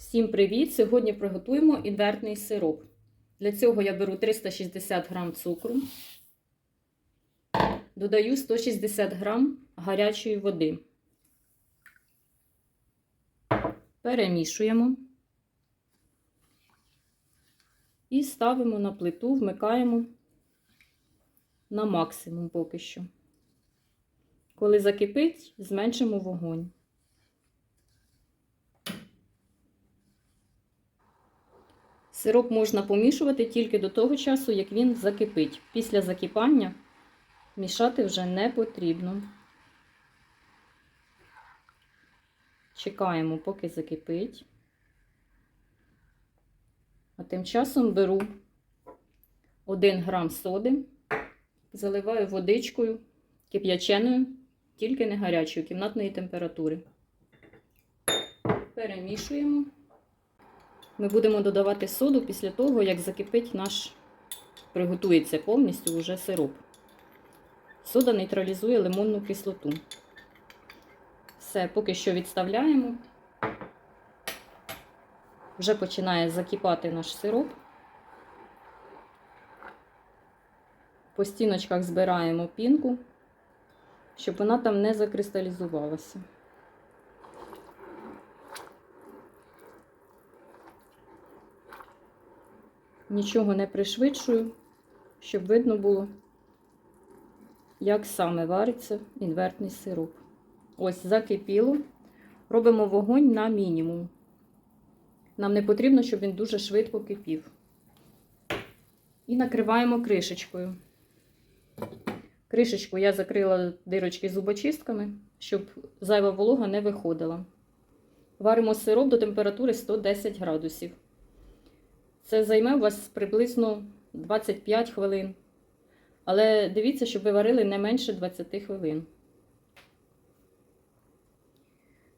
Всім привіт! Сьогодні приготуємо інвертний сироп. Для цього я беру 360 г цукру, додаю 160 г гарячої води. Перемішуємо і ставимо на плиту, вмикаємо на максимум поки що. Коли закипить, зменшимо вогонь. Сироп можна помішувати тільки до того часу, як він закипить. Після закипання мішати вже не потрібно. Чекаємо, поки закипить. А тим часом беру 1 грам соди, заливаю водичкою кип'яченою, тільки не гарячою, кімнатної температури. Перемішуємо. Ми будемо додавати соду після того, як закипить наш, приготується повністю вже сироп. Сода нейтралізує лимонну кислоту. Все, поки що відставляємо. Вже починає закипати наш сироп. По стіночках збираємо пінку, щоб вона там не закристалізувалася. Нічого не пришвидшую, щоб видно було, як саме вариться інвертний сироп. Ось закипіло. Робимо вогонь на мінімум. Нам не потрібно, щоб він дуже швидко кипів. І накриваємо кришечкою. Кришечку я закрила дирочки зубочистками, щоб зайва волога не виходила. Варимо сироп до температури 110 градусів. Це займе у вас приблизно 25 хвилин. Але дивіться, щоб ви варили не менше 20 хвилин.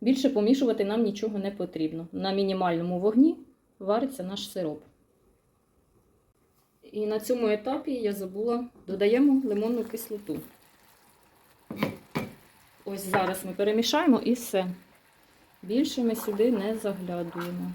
Більше помішувати нам нічого не потрібно. На мінімальному вогні вариться наш сироп. І на цьому етапі я забула, додаємо лимонну кислоту. Ось зараз ми перемішаємо і все. Більше ми сюди не заглядуємо.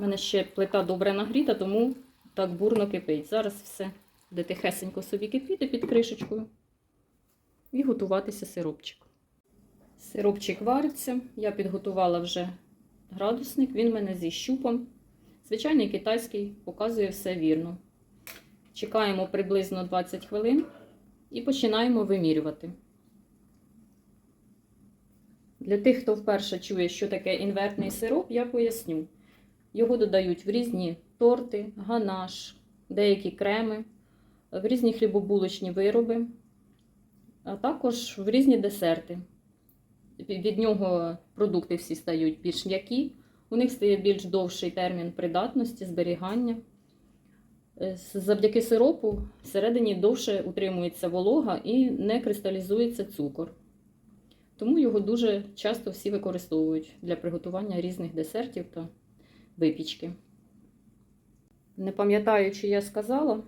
У мене ще плита добре нагріта, тому так бурно кипить. Зараз все буде тихесенько собі кипіти під кришечкою і готуватися сиропчик. Сиропчик вариться. Я підготувала вже градусник, він в мене зі щупом. Звичайний китайський показує все вірно. Чекаємо приблизно 20 хвилин і починаємо вимірювати. Для тих, хто вперше чує, що таке інвертний сироп, я поясню. Його додають в різні торти, ганаш, деякі креми, в різні хлібобулочні вироби, а також в різні десерти. Від нього продукти всі стають більш м'які, у них стає більш довший термін придатності, зберігання. Завдяки сиропу всередині довше утримується волога і не кристалізується цукор. Тому його дуже часто всі використовують для приготування різних десертів та випічки. Не пам'ятаю, чи я сказала,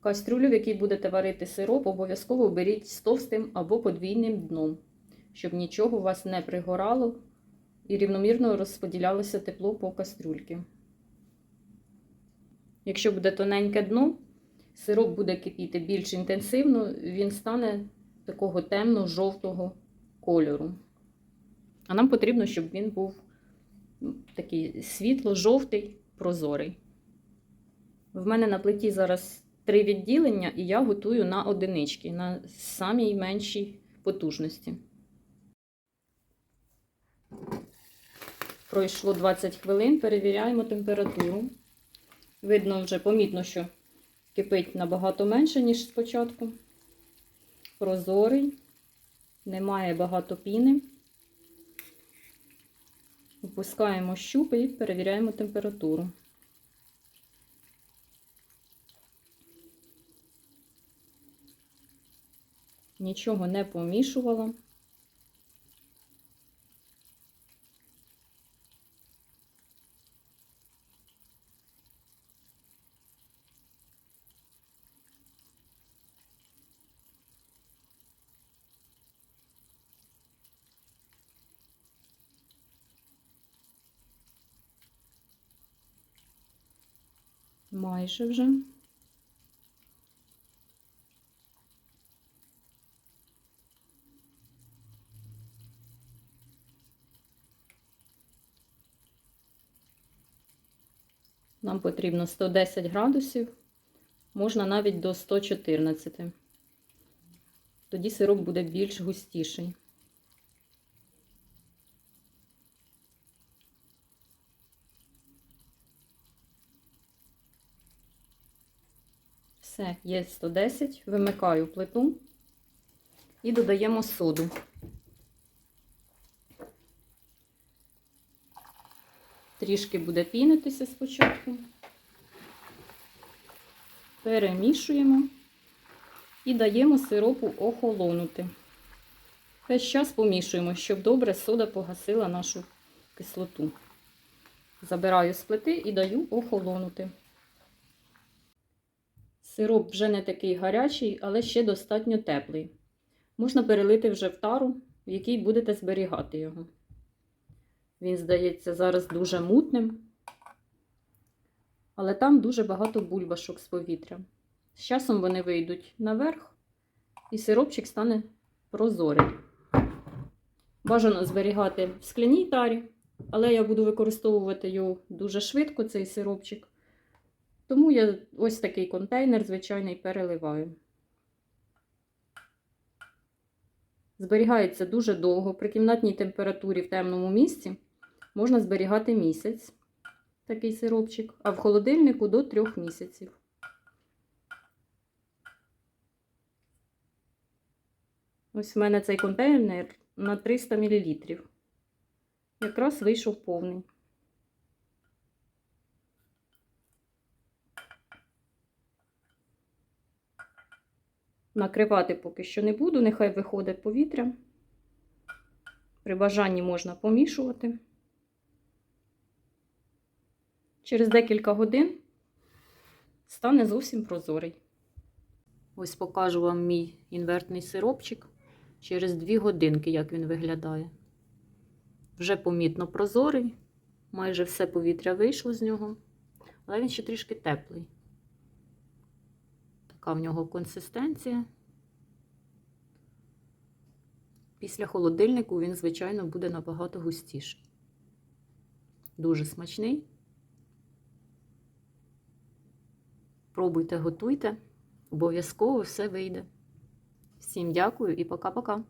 кастрюлю, в якій будете варити сироп, обов'язково беріть з товстим або подвійним дном, щоб нічого у вас не пригорало і рівномірно розподілялося тепло по кастрюльки. Якщо буде тоненьке дно, сироп буде кипіти більш інтенсивно, він стане такого темно-жовтого кольору. А нам потрібно, щоб він був такий світло-жовтий, прозорий. В мене на плиті зараз три відділення, і я готую на одинички, на самій меншій потужності. Пройшло 20 хвилин, перевіряємо температуру. Видно, вже помітно, що кипить набагато менше, ніж спочатку. Прозорий, немає багато піни. Опускаємо щупи і перевіряємо температуру. Нічого не помішувала. Майже вже. Нам потрібно 110 градусів, можна навіть до 114. Тоді сироп буде більш густіший. Все, є 110. Вимикаю плиту і додаємо соду. Трішки буде пінитися спочатку. Перемішуємо і даємо сиропу охолонути. Весь час помішуємо, щоб добре сода погасила нашу кислоту. Забираю з плити і даю охолонути. Сироп вже не такий гарячий, але ще достатньо теплий. Можна перелити вже в тару, в якій будете зберігати його. Він, здається, зараз дуже мутним, але там дуже багато бульбашок з повітря. З часом вони вийдуть наверх, і сиропчик стане прозорий. Бажано зберігати в скляній тарі, але я буду використовувати його дуже швидко, цей сиропчик. Тому я ось такий контейнер звичайний переливаю. Зберігається дуже довго. При кімнатній температурі в темному місці можна зберігати місяць такий сиропчик, а в холодильнику до 3 місяців. Ось в мене цей контейнер на 300 мл. Якраз вийшов повний. Накривати поки що не буду, нехай виходить повітря. При бажанні можна помішувати. Через декілька годин стане зовсім прозорий. Ось покажу вам мій інвертний сиропчик через 2 годинки, як він виглядає. Вже помітно прозорий, майже все повітря вийшло з нього, але він ще трішки теплий. Така в нього консистенція. Після холодильнику він, звичайно, буде набагато густіший. Дуже смачний. Пробуйте, готуйте, обов'язково все вийде. Всім дякую і пока-пока.